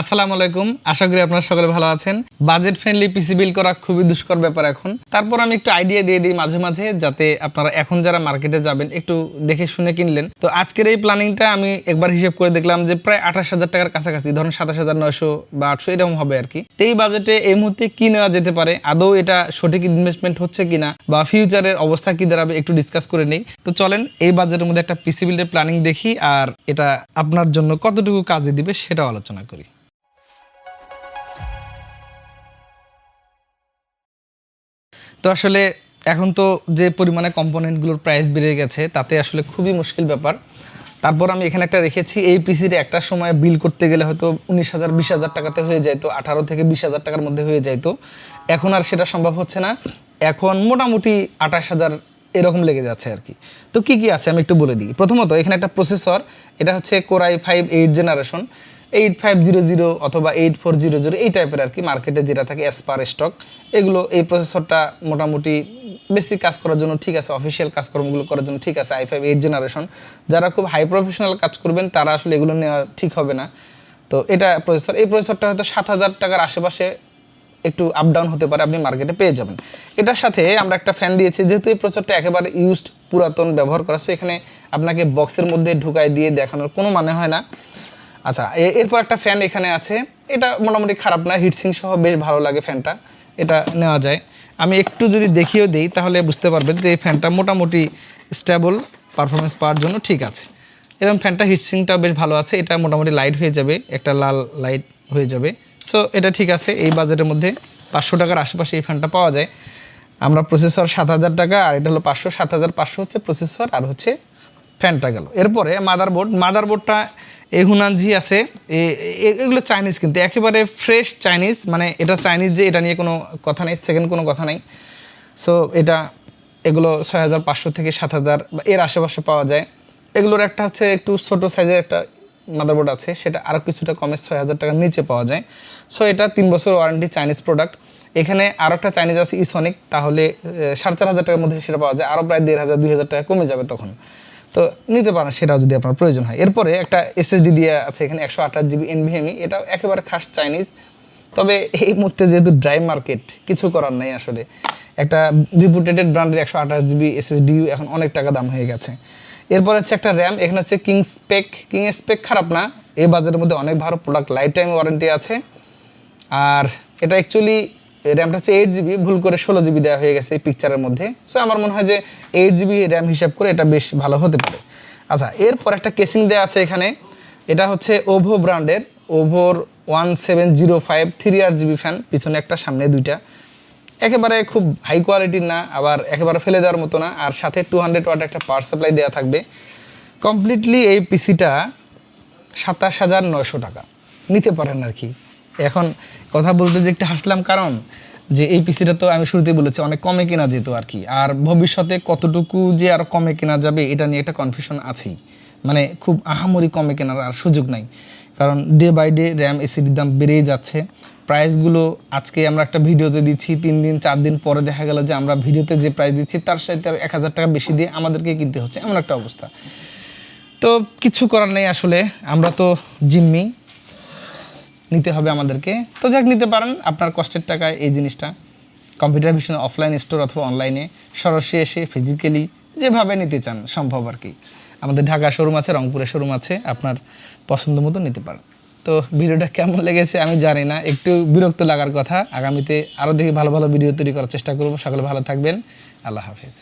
আসসালামু আলাইকুম। আশা করি আপনারা সকলে ভালো আছেন। বাজেট ফ্রেন্ডলি পিসি বিল করা খুবই দুষ্কর ব্যাপার এখন। তারপর আমি একটু আইডিয়া দিয়ে দিই মাঝে মাঝে, যাতে আপনারা এখন যারা মার্কেটে যাবেন, একটু দেখে শুনে কিনলেন। তো আজকের এই প্ল্যানিংটা আমি একবার হিসেব করে দেখলাম যে প্রায় আঠাশ হাজার টাকার কাছাকাছি, ধরুন সাতাশ হাজার নয়শো বা আটশো, এরকম হবে আর কি। তো এই বাজেটে এই মুহূর্তে কি নেওয়া যেতে পারে? আদৌ এটা সঠিক ইনভেস্টমেন্ট হচ্ছে কিনা? বা ফিউচারের অবস্থা কি দাঁড়াবে? একটু ডিসকাস করে নেই। তো চলেন, এই বাজেটের মধ্যে একটা পিসি বিল্ডের প্ল্যানিং দেখি, আর এটা আপনার জন্য কতটুকু কাজে দিবে সেটাও আলোচনা করি। তো আসলে এখন তো যে পরিমাণে কম্পোনেন্টগুলোর প্রাইস বেড়ে গেছে, তাতে আসলে খুবই মুশকিল ব্যাপার। তারপর আমি এখানে একটা রেখেছি, এই পিসির একটা সময় বিল করতে গেলে হয়তো উনিশ হাজার, বিশ হাজার টাকাতে হয়ে যাইতো, আঠারো থেকে বিশ হাজার টাকার মধ্যে হয়ে যাইতো। এখন আর সেটা সম্ভব হচ্ছে না। এখন মোটামুটি আঠাশ হাজার এরকম লেগে যাচ্ছে আর কি। তো কি কি আছে আমি একটু বলে দিই। প্রথমত এখানে একটা প্রসেসর এটা হচ্ছে core i five eight generation eight five zero zero অথবা এইট ফোর জিরো জিরো, এই টাইপের আর কি মার্কেটে যেটা থাকে অ্যাসপার স্টক এগুলো, এই প্রসেসরটা মোটামুটি বেসিক কাজ করার জন্য ঠিক আছে অফিসিয়াল কাজকর্মগুলো করার জন্য ঠিক আছে আই ফাইভ এইট জেনারেশন যারা খুব হাই প্রফেশনাল কাজ করবেন, তারা আসলে এগুলো নেওয়া ঠিক হবে না। তো এটা প্রসেসর এই প্রসেসরটা হয়তো সাত হাজার টাকার আশেপাশে একটু আপ ডাউন হতে পারে, আপনি মার্কেটে পেয়ে যাবেন। এটার সাথে আমরা একটা ফ্যান দিয়েছি, যেহেতু এই প্রসেসরটা একেবারে ইউজড পুরাতন, ব্যবহার করা। সো এখানে আপনাকে বক্সের মধ্যে ঢুকায় দিয়ে দেখানোর কোনো মানে হয় না। আচ্ছা এরপর একটা ফ্যান এখানে আছে। এটা মোটামুটি খারাপ না হিটসিং সহ বেশ ভালো লাগে ফ্যানটা এটা নেওয়া যায়। আমি একটু যদি দেখিয়েও দিই, তাহলে বুঝতে পারবেন যে এই ফ্যানটা মোটামুটি স্টেবল পারফরমেন্স পাওয়ার জন্য ঠিক আছে। এরকম ফ্যানটা হিটসিংটাও বেশ ভালো আছে। এটা মোটামুটি লাইট হয়ে যাবে, একটা লাল লাইট হয়ে যাবে। সো এটা ঠিক আছে, এই বাজেটের মধ্যে পাঁচশো টাকার আশেপাশে এই ফ্যানটা পাওয়া যায়। আমরা প্রসেসর সাত হাজার টাকা, আর এটা হলো পাঁচশো, সাত হাজার পাঁচশো হচ্ছে প্রসেসর আর হচ্ছে ফ্যানটা গেল। এরপরে মাদারবোর্ড মাদারবোর্ডটা এই হুনানজি আছে এগুলো চাইনিজ কিন্তু, একেবারে ফ্রেশ চাইনিজ মানে এটা চাইনিজ যে এটা নিয়ে কোনো কথা নেই সেকেন্ড কোনো কথা নেই। সো এটা, এগুলো ছয় হাজার পাঁচশো থেকে সাত হাজার এর আশেপাশে পাওয়া যায়। এগুলোর একটা হচ্ছে একটু ছোট সাইজের একটা মাদারবোর্ড আছে, সেটা আরও কিছুটা কমে ছয় হাজার টাকার নিচে পাওয়া যায়। সো এটা তিন বছর ওয়ারেন্টি চাইনিজ প্রোডাক্ট এখানে আরও একটা চাইনিজ আছে ইসনিক তাহলে সাড়ে চার হাজার টাকার মধ্যে সেটা পাওয়া যায় আরও প্রায় দেড় হাজার, দুই হাজার টাকা কমে যাবে তখন। তো নিতে পারেন, সেটাও যদি আপনার প্রয়োজন হয়। এরপরে একটা এসএসডি দিয়ে আছে এখানে একশো আঠাশ জিবি এনভিএমই এটাও একেবারে খাস চাইনিজ। তবে এই মুহূর্তে যেহেতু ড্রাই মার্কেট, কিছু করার নেই আসলে। একটা রিপুটেটেড ব্র্যান্ডের একশো আঠাশ জিবি এসএসডিও এখন অনেক টাকা দাম হয়ে গেছে। এরপর হচ্ছে একটা র্যাম, এখানে হচ্ছে কিং স্পেক। কিং স্পেক খারাপ না, এই বাজারের মধ্যে অনেক ভালো প্রোডাক্ট লাইফ টাইম ওয়ারেন্টি আছে। আর এটা অ্যাকচুয়ালি র্যামটা হচ্ছে এইট জিবি ভুল করে ষোলো জিবি দেওয়া হয়ে গেছে এই পিকচারের মধ্যে। সো আমার মনে হয় যে এইট জিবি র্যাম হিসাব করে এটা বেশ ভালো হতে পারে। আচ্ছা এরপর একটা কেসিং দেওয়া আছে এখানে। এটা হচ্ছে ওভো ব্র্যান্ডের ওভোর one seven zero five three আর জিবি ফ্যান পিছনে একটা, সামনে দুইটা। একেবারে খুব হাই কোয়ালিটির না, আবার একেবারে ফেলে দেওয়ার মতো না, আর সাথে টু হান্ড্রেড ওয়াট একটা পাওয়ার সাপ্লাই দেওয়া থাকবে। কমপ্লিটলি এই পিসিটা সাতাশ হাজার নয়শো টাকা। নিতে পারেন আর কি। এখন কথা বলতে যে একটু হাসলাম কারণ যে এই পিসিটা তো আমি শুরুতেই বলেছি, অনেক কমে কেনা যেত আর কি। আর ভবিষ্যতে কতটুকু যে আর কমে কেনা যাবে, এটা নিয়ে একটা কনফিউশন আছেই। মানে খুব আহামরি কমে কেনার আর সুযোগ নাই। কারণ ডে বাই ডে র্যাম এসিডির দাম বেড়েই যাচ্ছে। প্রাইসগুলো আজকে আমরা একটা ভিডিওতে দিচ্ছি, তিন দিন, চার দিন পরে দেখা গেল যে আমরা ভিডিওতে যে প্রাইস দিচ্ছি, তার সাথে আর এক হাজার টাকা বেশি দিয়ে আমাদেরকে কিনতে হচ্ছে। এমন একটা অবস্থা। তো কিছু করার নেই আসলে, আমরা তো জিম্মি। নিতে হবে আমাদেরকে। তো যাক, নিতে পারেন। আপনার কষ্টের টাকায় এই জিনিসটা। কম্পিউটার ভিশন অফলাইন স্টোর অথবা অনলাইনে সরাসরি এসে ফিজিক্যালি যেভাবে নিতে চান সম্ভব আর কি। আমাদের ঢাকা শোরুম আছে, রংপুরে শোরুম আছে, আপনার পছন্দ মতো নিতে পারেন। তো ভিডিওটা কেমন লেগেছে আমি জানি না। একটু বিরক্ত লাগার কথা। আগামীতে আরও দেখি ভালো ভালো ভিডিও তৈরি করার চেষ্টা করব। সকলে ভালো থাকবেন। আল্লাহ হাফিজ।